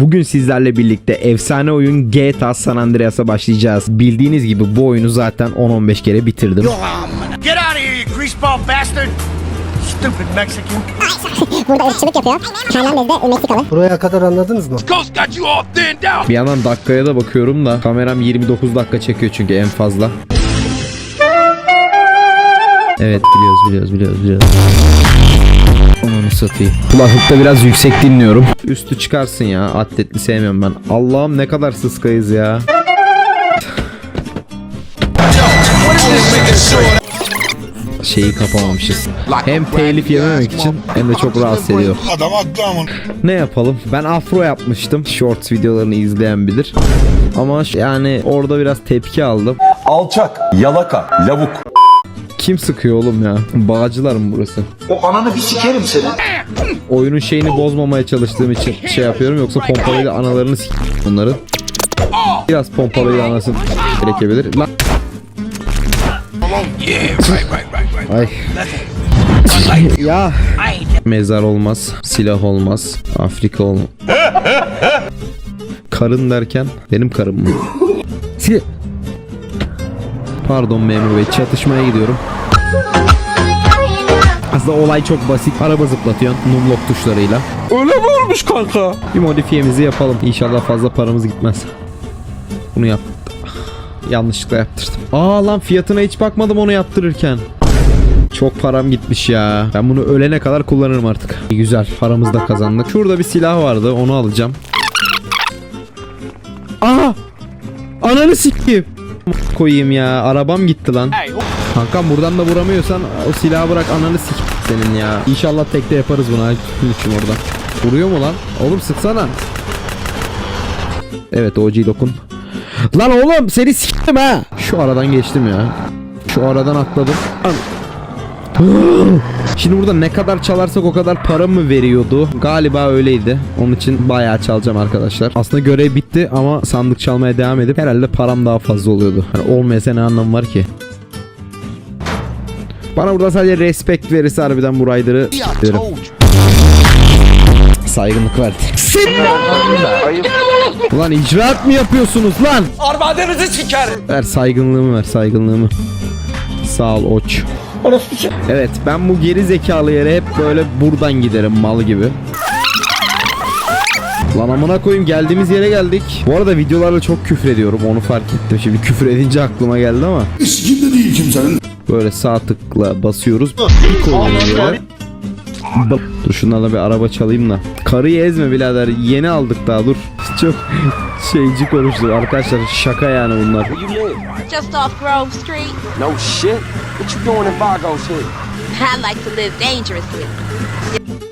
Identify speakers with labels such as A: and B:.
A: Bugün sizlerle birlikte efsane oyun GTA San Andreas'a başlayacağız. Bildiğiniz gibi bu oyunu zaten 10-15 kere bitirdim.
B: Get out of here, you greaseball bastard! Stupid Mexican.
C: Burada ırkçılık yapıyor. Hernandez de Meksikalı.
D: Buraya kadar anladınız mı?
B: Ghost got you all thinned out!
A: Bir yandan dakikaya da bakıyorum da kameram 29 dakika çekiyor çünkü en fazla. Evet biliyoruz biliyoruz biliyoruz biliyoruz. Satayım. Kulaklıkta biraz yüksek dinliyorum. Üstü çıkarsın ya. Atletli sevmiyorum ben. Allah'ım ne kadar sıskayız ya. Şeyi kapamamışız. Hem telif yememek için hem de çok rahatsız ediyor.
E: Adam.
A: Ne yapalım? Ben afro yapmıştım. Shorts videolarını izleyen bilir. Ama yani orada biraz tepki aldım.
F: Alçak, yalaka, lavuk.
A: Kim sıkıyor oğlum ya? Bağcılar mı burası?
E: O ananı bir sikerim seni.
A: Oyunun şeyini bozmamaya çalıştığım için şey yapıyorum yoksa pompalıyla analarını s- bunların. Biraz pompalıyla anasını gerekebilir. Lan. Ay. ya. Mezar olmaz, silah olmaz, Afrika olmaz. Karın derken benim karım mı? Pardon memur bey çatışmaya gidiyorum. Aslında olay çok basit. Araba zıplatıyorsun numlock tuşlarıyla. Öyle mi olmuş kanka? Bir modifiyemizi yapalım. İnşallah fazla paramız gitmez. Bunu yap. Yanlışlıkla yaptırdım. Aa lan fiyatına hiç bakmadım onu yaptırırken. Çok param gitmiş ya. Ben bunu ölene kadar kullanırım artık. Güzel. Paramızı da kazandık. Şurada bir silah vardı. Onu alacağım. Aha! Ananı sikeyim. Koyayım ya. Arabam gitti lan. Kankam buradan da vuramıyorsan o silahı bırak ananı sik senin ya. İnşallah tekte yaparız bunu. Ay tutmuşum orada. Vuruyor mu lan? Oğlum sıksana. Evet OG dokun. Lan oğlum seni siktim ha. Şu aradan geçtim ya. Şu aradan atladım. An- Şimdi burada ne kadar çalarsak o kadar para mı veriyordu? Galiba öyleydi. Onun için bayağı çalacağım arkadaşlar. Aslında görev bitti ama sandık çalmaya devam edip herhalde param daha fazla oluyordu. Hani olmayasa ne anlamı var ki? Bana burada sadece respect verirse harbiden bu derim. Saygınlık verdi. Ulan icraat mı yapıyorsunuz lan?
B: Armadınızı sikerim!
A: Ver saygınlığımı ver saygınlığımı. Sağ ol oç. Evet ben bu geri zekalı yere hep böyle buradan giderim mal gibi. Lan amına koyayım geldiğimiz yere geldik. Bu arada videolarla çok küfür ediyorum onu fark ettim. Şimdi küfür edince aklıma geldi ama.
E: Sikimde değil kimsenin.
A: Böyle sağ tıkla basıyoruz. Böyle. Ba- Dur şunlarla bir araba çalayım da. Karıyı ezme birader. Yeni aldık daha dur. Çok şeyci konuştu. Arkadaşlar şaka yani bunlar.
G: just off Grove Street.
H: No shit. What you doing in Fargo shit?
G: I like to live dangerously.